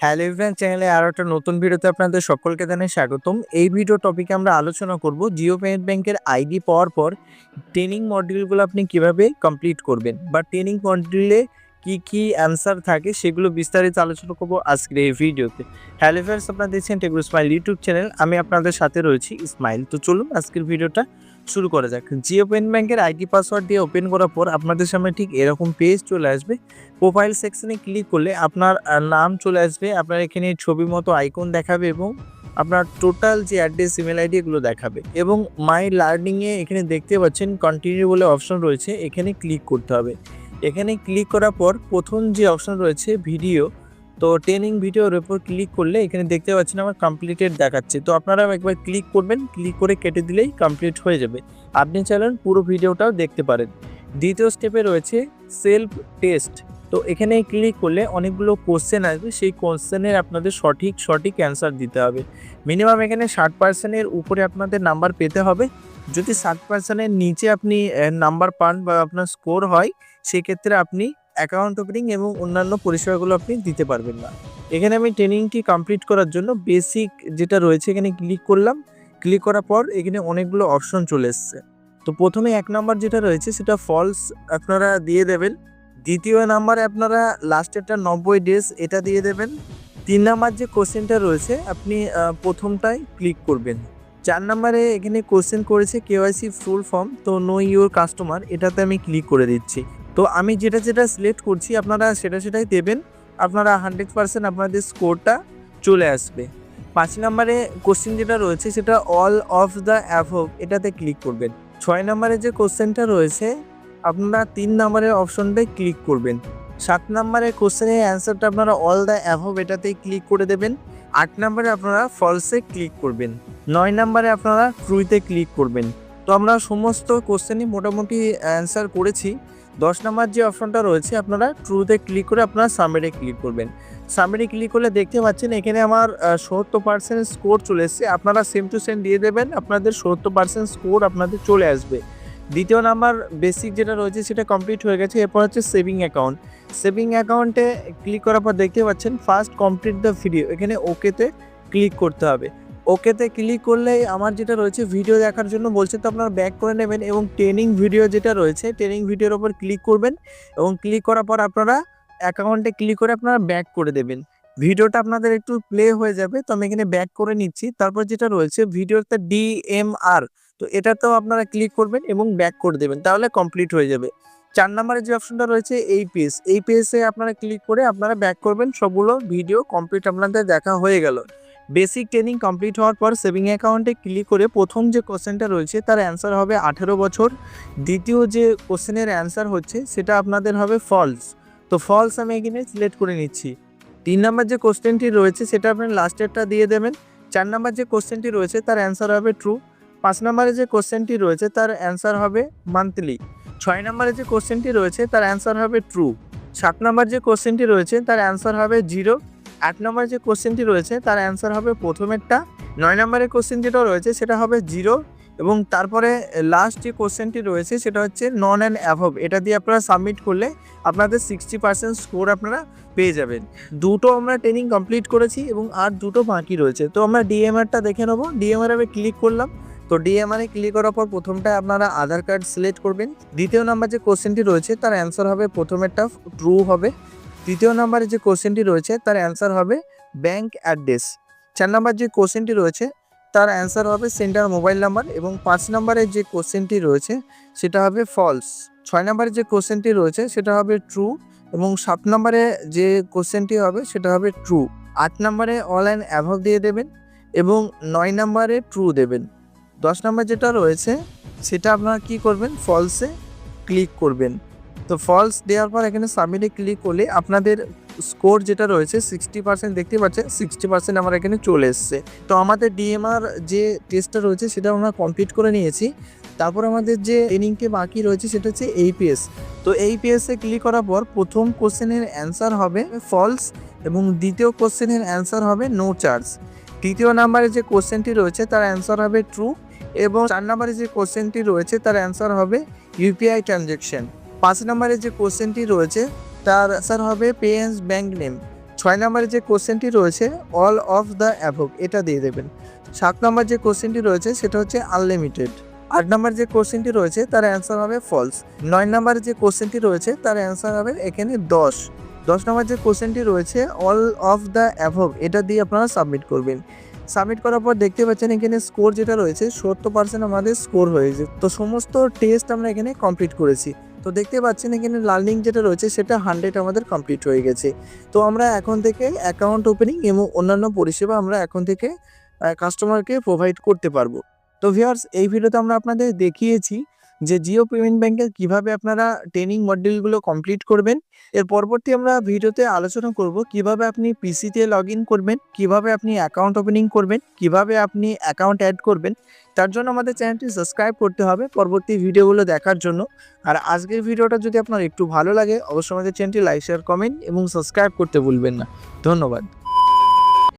Hello everyone চ্যানেলে আরও একটা নতুন ভিডিওতে আপনাদের সকলকে জানাই স্বাগতম। এই ভিডিও টপিকে আমরা আলোচনা করব জিও পেমেন্ট ব্যাংকের আইডি পাওয়ার পর ট্রেনিং মডিউলগুলো আপনি কীভাবে কমপ্লিট করবেন বা ট্রেনিং মডিউলে কি কি অ্যান্সার থাকে সেগুলো বিস্তারিত আলোচনা করব আজকের এই ভিডিওতে হ্যালো ফ্রেন্ডস আপনারা দেখছেন টেগুর স্মাইল ইউটিউব চ্যানেল আমি আপনাদের সাথে রয়েছি স্মাইল তো চলুন আজকের ভিডিওটা শুরু করা যাক। জিও পেমেন্ট ব্যাংকের আইডি পাসওয়ার্ড দিয়ে ওপেন করার পর আপনাদের সামনে ঠিক এরকম পেজ চলে আসবে। প্রোফাইল সেকশনে ক্লিক করলে আপনার নাম চলে আসবে। আপনার এখানে ছবি মতো আইকন দেখাবে এবং আপনার টোটাল যে অ্যাড্রেস ইমেল আইডি এগুলো দেখাবে। এবং মাই লার্নিংয়ে এখানে দেখতে পাচ্ছেন কন্টিনিউ বলে অপশন রয়েছে। এখানে ক্লিক করতে হবে। এখানে ক্লিক করার পর প্রথম যে অপশন রয়েছে ভিডিও তো ট্রেনিং ভিডিওর উপর ক্লিক করলে এখানে দেখতে পাচ্ছেন আমার কমপ্লিটেড দেখাচ্ছে। তো আপনারা একবার ক্লিক করবেন ক্লিক করে কেটে দিলেই কমপ্লিট হয়ে যাবে। আপনি চাইলেন পুরো ভিডিওটাও দেখতে পারেন। দ্বিতীয় স্টেপে রয়েছে সেলফ টেস্ট তো এখানে ক্লিক করলে অনেকগুলো কোশ্চেন আসবে, সেই কোশ্চেনের আপনাদের সঠিক সঠিক অ্যান্সার দিতে হবে। মিনিমাম এখানে ষাট পার্সেন্টের উপরে আপনাদের নাম্বার পেতে হবে। যদি ষাট পার্সেন্টের নিচে আপনি নাম্বার পান বা আপনার স্কোর হয়, সেক্ষেত্রে আপনি অ্যাকাউন্ট ওপেনিং এবং অন্যান্য পরিষেবাগুলো আপনি দিতে পারবেন না। এখানে আমি ট্রেনিংটি কমপ্লিট করার জন্য বেসিক যেটা রয়েছে এখানে ক্লিক করলাম। ক্লিক করার পর এখানে অনেকগুলো অপশন চলে এসছে। তো প্রথমে এক নাম্বার যেটা রয়েছে সেটা ফলস আপনারা দিয়ে দেবেন। দ্বিতীয় নাম্বারে আপনারা লাস্টেরটা নব্বই ডেজ এটা দিয়ে দেবেন। তিন নাম্বার যে কোশ্চেনটা রয়েছে আপনি প্রথমটায় ক্লিক করবেন। চার নাম্বারে এখানে কোশ্চেন করেছে কেওয়াইসি ফুল ফর্ম তো নো ইউর কাস্টমার এটাতে আমি ক্লিক করে দিচ্ছি। তো আমি যেটা যেটা সিলেক্ট করছি, আপনারা সেটা সেটাই দেবেন। আপনারা হান্ড্রেড পার্সেন্ট আপনাদের স্কোরটা চলে আসবে। পাঁচ নাম্বারে কোশ্চেন যেটা রয়েছে, সেটা অল অফ দ্য অ্যাভভ এটাতে ক্লিক করবেন। ছয় নম্বরে যে কোশ্চেনটা রয়েছে, আপনারা তিন নম্বরের অপশনটাই ক্লিক করবেন। সাত নম্বরের কোশ্চেনের অ্যান্সারটা আপনারা অল দ্য অ্যাভব এটাতেই ক্লিক করে দেবেন। আট নম্বরে আপনারা ফলসে ক্লিক করবেন। নয় নম্বরে আপনারা ট্রুইতে ক্লিক করবেন। তো আমরা সমস্ত কোশ্চেনই মোটামুটি অ্যান্সার করেছি। দশ নম্বর যে অপশনটা রয়েছে, আপনারা ট্রুতে ক্লিক করে আপনারা সাবমিটে ক্লিক করবেন। সাবমিটে ক্লিক করলে দেখতে পাচ্ছেন এখানে আমার সত্তর পার্সেন্ট স্কোর চলে এসছে। আপনারা সেম টু সেম দিয়ে দেবেন, আপনাদের সত্তর পার্সেন্ট স্কোর আপনাদের চলে আসবে। দ্বিতীয় নাম্বার বেসিক যেটা রয়েছে, সেটা কমপ্লিট হয়ে গেছে। এরপর হচ্ছে সেভিং অ্যাকাউন্ট সেভিং অ্যাকাউন্টে ক্লিক করার পর দেখতে পাচ্ছেন ফার্স্ট কমপ্লিট দ্য ভিডিও এখানে ওকেতে ক্লিক করতে হবে। ওকেতে ক্লিক করলে আমার যেটা রয়েছে ভিডিও দেখার জন্য বলছে, তো আপনারা ব্যাক করে নেবেন এবং ট্রেনিং ভিডিও যেটা রয়েছে ট্রেনিং ভিডিওর ওপর ক্লিক করবেন এবং ক্লিক করার পর আপনারা অ্যাকাউন্টে ক্লিক করে আপনারা ব্যাক করে দেবেন। ভিডিওটা আপনাদের একটু প্লে হয়ে যাবে, তো আমি এখানে ব্যাক করে নিচ্ছি। তারপর যেটা রয়েছে ভিডিওতে ডিএমআর তো এটাতেও আপনারা ক্লিক করবেন এবং ব্যাক করে দেবেন, তাহলে কমপ্লিট হয়ে যাবে। চার নম্বরে যে অপশনটা রয়েছে এই পেজ এই পেজে আপনারা ক্লিক করে আপনারা ব্যাক করবেন, সবগুলো ভিডিও কমপ্লিট আপনাদের দেখা হয়ে গেল। বেসিক ট্রেনিং কমপ্লিট হওয়ার পর সেভিং অ্যাকাউন্টে ক্লিক করে প্রথম যে কোশ্চেনটা রয়েছে, তার অ্যান্সার হবে আঠেরো বছর। দ্বিতীয় যে কোশ্চেনের অ্যান্সার হচ্ছে, সেটা আপনাদের হবে ফলস তো ফলস আমি এখানে সিলেক্ট করে নিচ্ছি। তিন নম্বর যে কোশ্চেনটি রয়েছে, সেটা আপনি লাস্টেরটা দিয়ে দেবেন। চার নম্বর যে কোশ্চেনটি রয়েছে, তার অ্যান্সার হবে ট্রু পাঁচ নম্বরে যে কোশ্চেনটি রয়েছে, তার অ্যান্সার হবে মান্থলি ছয় নম্বরে যে কোশ্চেনটি রয়েছে, তার অ্যান্সার হবে ট্রু সাত নম্বর যে কোশ্চেনটি রয়েছে, তার অ্যান্সার হবে জিরো আট নম্বরে যে কোশ্চেনটি রয়েছে, তার অ্যান্সার হবে প্রথমেরটা। নয় নম্বরের কোশ্চেন যেটা রয়েছে, সেটা হবে জিরো এবং তারপরে লাস্ট যে কোশ্চেনটি রয়েছে, সেটা হচ্ছে নন অ্যান্ড অ্যাভব এটা দিয়ে আপনারা সাবমিট করলে আপনাদের সিক্সটি পার্সেন্ট স্কোর আপনারা পেয়ে যাবেন। দুটো আমরা ট্রেনিং কমপ্লিট করেছি এবং আর দুটো বাকি রয়েছে। তো আমরা ডিএমআরটা দেখে নেব। ডিএমআর আমি ক্লিক করলাম। তো ডিএমআরে ক্লিক করার পর প্রথমটা আপনারা আধার কার্ড সিলেক্ট করবেন। দ্বিতীয় নাম্বার যে কোশ্চেনটি রয়েছে, তার অ্যান্সার হবে প্রথমেরটা ট্রু হবে। তৃতীয় নাম্বারে যে কোশ্চেনটি রয়েছে, তার অ্যান্সার হবে ব্যাংক অ্যাড্রেস চার নাম্বার যে কোশ্চেনটি রয়েছে, তার অ্যান্সার হবে সেন্টার মোবাইল নাম্বার এবং পাঁচ নাম্বারের যে কোশ্চেনটি রয়েছে, সেটা হবে ফলস ছয় নাম্বারে যে কোশ্চেনটি রয়েছে, সেটা হবে ট্রু এবং সাত নম্বরে যে কোশ্চেনটি হবে, সেটা হবে ট্রু আট নম্বরে অনলাইন অ্যাভভ দিয়ে দেবেন এবং নয় নম্বরে ট্রু দেবেন। দশ নম্বর যেটা রয়েছে, সেটা আপনারা কি করবেন? ফলসে ক্লিক করবেন। তো ফলস দেওয়ার পর এখানে সাবমিটে ক্লিক করলে আপনাদের স্কোর যেটা রয়েছে সিক্সটি পার্সেন্ট দেখতে পাচ্ছেন সিক্সটি পার্সেন্ট আমার এখানে চলে এসছে। তো আমাদের ডিএমআর যে টেস্টটা রয়েছে সেটা আমরা কমপ্লিট করে নিয়েছি। তারপর আমাদের যে ট্রেনিংকে বাকি রয়েছে সেটা হচ্ছে এইপিএস তো এইপিএসে ক্লিক করার পর প্রথম কোশ্চেনের অ্যান্সার হবে ফলস এবং দ্বিতীয় কোশ্চেনের অ্যান্সার হবে নো চার্জ তৃতীয় নাম্বারে যে কোশ্চেনটি রয়েছে তার অ্যান্সার হবে ট্রু এবং চার নাম্বারে যে কোশ্চেনটি রয়েছে তার অ্যান্সার হবে ইউপিআই ট্রানজ্যাকশন পাঁচ নম্বরে যে কোশ্চেনটি রয়েছে, তার অ্যান্সার হবে পেয়েন্স ব্যাংক নেম। ছয় নম্বরে যে কোশ্চেনটি রয়েছে, অল অফ দ্য অ্যাভোভ এটা দিয়ে দেবেন। সাত নম্বর যে কোশ্চেনটি রয়েছে, সেটা হচ্ছে আনলিমিটেড। আট নম্বর যে কোশ্চেনটি রয়েছে, তার অ্যান্সার হবে ফলস নয় নম্বর যে কোশ্চেনটি রয়েছে, তার অ্যান্সার হবে এখানে দশ। দশ নম্বর যে কোশ্চেনটি রয়েছে, অল অফ দ্য অ্যাভোভ এটা দিয়ে আপনারা সাবমিট করবেন। সাবমিট করার পর দেখতে পাচ্ছেন এখানে স্কোর যেটা রয়েছে, সত্তর পার্সেন্ট আমাদের স্কোর হয়েছে। তো সমস্ত টেস্ট আমরা এখানে কমপ্লিট করেছি। তো দেখতে পাচ্ছেন এখানে লার্নিং যেটা রয়েছে সেটা হান্ড্রেড আমাদের কমপ্লিট হয়ে গেছে। তো আমরা এখন থেকে অ্যাকাউন্ট ওপেনিং এবং অন্যান্য পরিষেবা আমরা এখন থেকে কাস্টমারকে প্রোভাইড করতে পারব। তো ভিউয়ার্স এই ভিডিওতে আমরা আপনাদের দেখিয়েছি যে জিও পেমেন্ট ব্যাংকের কীভাবে আপনারা ট্রেনিং মডিউলগুলো কমপ্লিট করবেন, এর পরবর্তী আমরা ভিডিওতে আলোচনা করব কীভাবে আপনি পিসিতে লগ করবেন, কীভাবে আপনি অ্যাকাউন্ট ওপেনিং করবেন, কীভাবে আপনি অ্যাকাউন্ট অ্যাড করবেন, তার জন্য আমাদের চ্যানেলটি সাবস্ক্রাইব করতে হবে পরবর্তী ভিডিওগুলো দেখার জন্য। আর আজকের ভিডিওটা যদি আপনার একটু ভালো লাগে, অবশ্যই আমাদের চ্যানেলটি লাইক, শেয়ার, কমেন্ট এবং সাবস্ক্রাইব করতে ভুলবেন না। ধন্যবাদ।